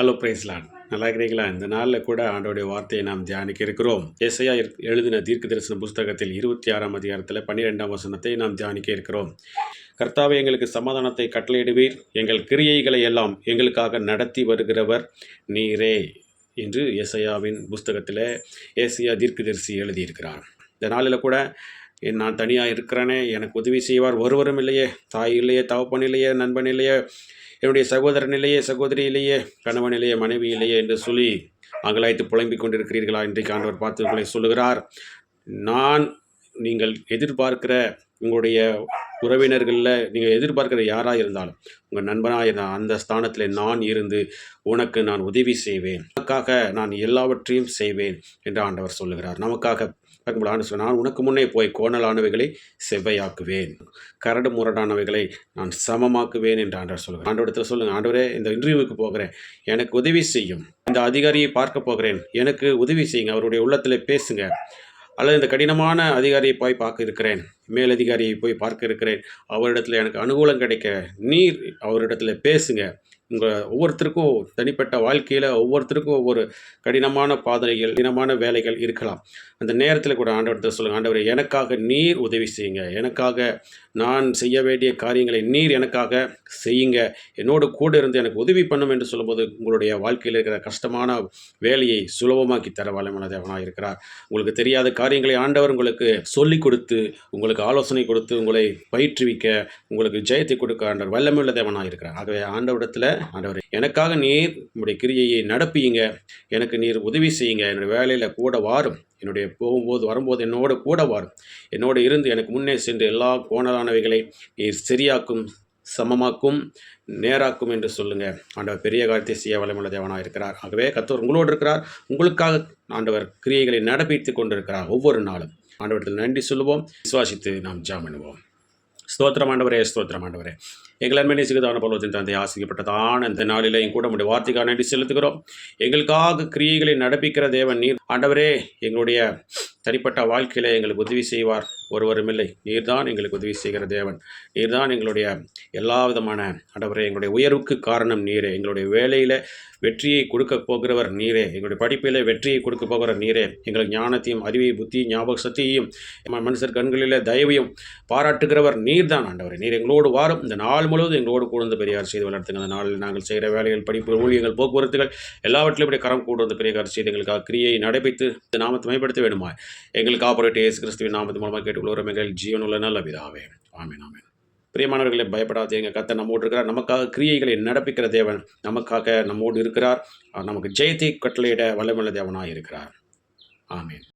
Hello பிரேஸ்லான் நல்லா இருக்கிறீங்களா? இந்த நாளில் கூட ஆண்டோடைய வார்த்தையை நாம் தியானிக்க இருக்கிறோம். எஸ்ஐயா எழுதின தீர்க்க தரிசன புஸ்தகத்தில் இருபத்தி ஆறாம் அதிகாரத்தில் பன்னிரெண்டாம் வசனத்தை நாம் தியானிக்க இருக்கிறோம். கர்த்தாவை எங்களுக்கு சமாதானத்தை கட்டளையிடுவீர். எங்கள் கிரியைகளை எல்லாம் எங்களுக்காக நடத்தி வருகிறவர் நீரே என்று ஏசையாவின் புஸ்தகத்தில் ஏசியா தீர்க்கதரிசி எழுதியிருக்கிறார். இந்த நாளில் கூட நான் தனியாக இருக்கிறேனே. எனக்கு உதவி செய்வார். ஒருவரும் இல்லையே. தாய் இல்லையே. தகப்பன் இல்லையே. நண்பன் இல்லையே. என்னுடைய சகோதரனிலேயே சகோதரியிலேயே கணவனிலேயே மனைவியிலேயே கணவன் என்று சொல்லி அங்கலாய்த்து புலம்பிக் கொண்டிருக்கிறீர்களா? இன்றைக்கு ஆண்டவர் பார்த்து உங்களை சொல்லுகிறார். நான் நீங்கள் எதிர்பார்க்கிற உங்களுடைய உறவினர்களில் நீங்கள் எதிர்பார்க்கிற யாராக இருந்தாலும் உங்கள் நண்பனாக இருந்தால் அந்த ஸ்தானத்தில் நான் இருந்து உனக்கு நான் உதவி செய்வேன். உனக்காக நான் எல்லாவற்றையும் செய்வேன் என்று ஆண்டவர் சொல்லுகிறார். நமக்காக பார்க்கும்போது நான் உனக்கு முன்னே போய் கோணலானவைகளை செவ்வையாக்குவேன். கரடு முரடானவைகளை நான் சமமாக்குவேன் என்று ஆண்டவர் சொல்லுங்கள் ஆண்டவரத்தில் சொல்லுங்கள் ஆண்டவரே இந்த இன்டர்வியூவுக்கு போகிறேன். எனக்கு உதவி செய்யும். இந்த அதிகாரியை பார்க்க போகிறேன். எனக்கு உதவி செய்யுங்க. அவருடைய உள்ளத்தில் பேசுங்க. அல்லது இந்த கடினமான அதிகாரியை போய் பார்க்க இருக்கிறேன். மேலதிகாரியை போய் பார்க்க இருக்கிறேன். அவரிடத்தில் எனக்கு அனுகூலம் கிடைக்க நீர் அவரிடத்தில் பேசுங்க. உங்கள் ஒவ்வொருத்தருக்கும் தனிப்பட்ட வாழ்க்கையில் ஒவ்வொருத்தருக்கும் ஒவ்வொரு கடினமான பாதைகள் கடினமான வேலைகள் இருக்கலாம். அந்த நேரத்தில் கூட ஆண்டவர்கிட்ட சொல்லுங்கள் ஆண்டவரை எனக்காக நீர் உதவி செய்யுங்க. எனக்காக நான் செய்ய வேண்டிய காரியங்களை நீர் எனக்காக செய்யுங்க. என்னோடு கூட இருந்து எனக்கு உதவி பண்ணும் என்று சொல்லும்போது உங்களுடைய வாழ்க்கையில் இருக்கிற கஷ்டமான வேலையை சுலபமாக்கி தர வல்லமான தேவனாக இருக்கிறார். உங்களுக்கு தெரியாத காரியங்களை ஆண்டவர் உங்களுக்கு சொல்லிக் கொடுத்து உங்களுக்கு ஆலோசனை கொடுத்து உங்களை பயிற்றுவிக்க உங்களுக்கு ஜெயத்தை கொடுக்க ஆண்டவர் வல்லமுள்ள தேவனாக இருக்கிறார். ஆகவே ஆண்டவரிடத்தில் ஆண்டவர் எனக்காக நீர் உங்களுடைய கிரியையை நடப்பியுங்க. எனக்கு நீர் உதவி செய்யுங்க. என்னுடைய வேலையில் கூட வாரும். என்னுடைய போகும்போது வரும்போது என்னோட கூட வாரும் என்னோடு இருந்து எனக்கு முன்னே சென்று எல்லா கோணலானவைகளை சரியாக்கும் சமமாக்கும் நேராக்கும் என்று சொல்லுங்க. ஆண்டவர் பெரிய காரியத்தை செய்ய வளமுள்ள தேவனாக இருக்கிறார். ஆகவே கத்தோர் உங்களோடு இருக்கிறார். உங்களுக்காக ஆண்டவர் கிரியைகளை நடப்பித்து கொண்டிருக்கிறார் ஒவ்வொரு நாளும். ஆண்டவரத்தில் நன்றி சொல்லுவோம். விசுவாசித்து நாம் ஜாம் பண்ணுவோம். ஸ்தோத்திரம் ஆண்டவரே ஸ்தோத்திரம் ஆண்டவரே. எங்கள் நேசிக்கதான பலவத்தின் தந்தை ஆசிக்கப்பட்டதான இந்த என் கூட நம்முடைய வார்த்தைக்காக நன்றி செலுத்துகிறோம். எங்களுக்காக கிரியைகளை நடப்பிக்கிற தேவன் நீர். ஆண்டவரே எங்களுடைய தனிப்பட்ட வாழ்க்கையில் எங்களுக்கு உதவி செய்வார். ஒருவரும் இல்லை நீர்தான் எங்களுக்கு உதவி செய்கிற தேவன். நீர்தான் எங்களுடைய எல்லா விதமான ஆண்டவரே எங்களுடைய உயர்வுக்கு காரணம் நீரே. எங்களுடைய வேலையில் வெற்றியை கொடுக்க போகிறவர் நீரே. எங்களுடைய படிப்பில் வெற்றியை கொடுக்க போகிற நீரே. எங்களுக்கு ஞானத்தையும் அறிவையும் புத்தி ஞாபக சக்தியையும் மனுஷர் கண்களில் தயவையும் பாராட்டுகிறவர் நீர் தான் ஆண்டவர். நீர் எங்களோடு வாரும். இந்த நாள் முழுவதும் எங்களோடு கூர்ந்து பெரியார் செய்து வளர்த்துங்க அந்த நாளில் நாங்கள் செய்கிற வேலைகள் படிப்பு ஊழியங்கள் போக்குவரத்துகள் எல்லாவற்றிலும் இப்படி கரம் கூடுவது பெரியார் செய்து எங்களுக்காக கிரியை நடைபெற்று இந்த நாமத்தை மேம்படுத்த வேண்டுமா எங்களுக்கு ஆப்பரேட் இயேசு கிறிஸ்துவின் நாமத்து மூலமாக கேட்டு எங்கள் ஜீவனுள்ள நல்ல பிதாவே. ஆமீன் ஆமீன். பிரியமானவர்களை பயப்படாதீங்க கத்தை நம்மோடு இருக்கிறார். நமக்காக கிரியைகளை நடப்பிக்கிற தேவன் நமக்காக நம்மோடு இருக்கிறார். நமக்கு ஜெயத்தை கட்டளையிட வல்லமுள்ள தேவனாக இருக்கிறார். ஆமீன்.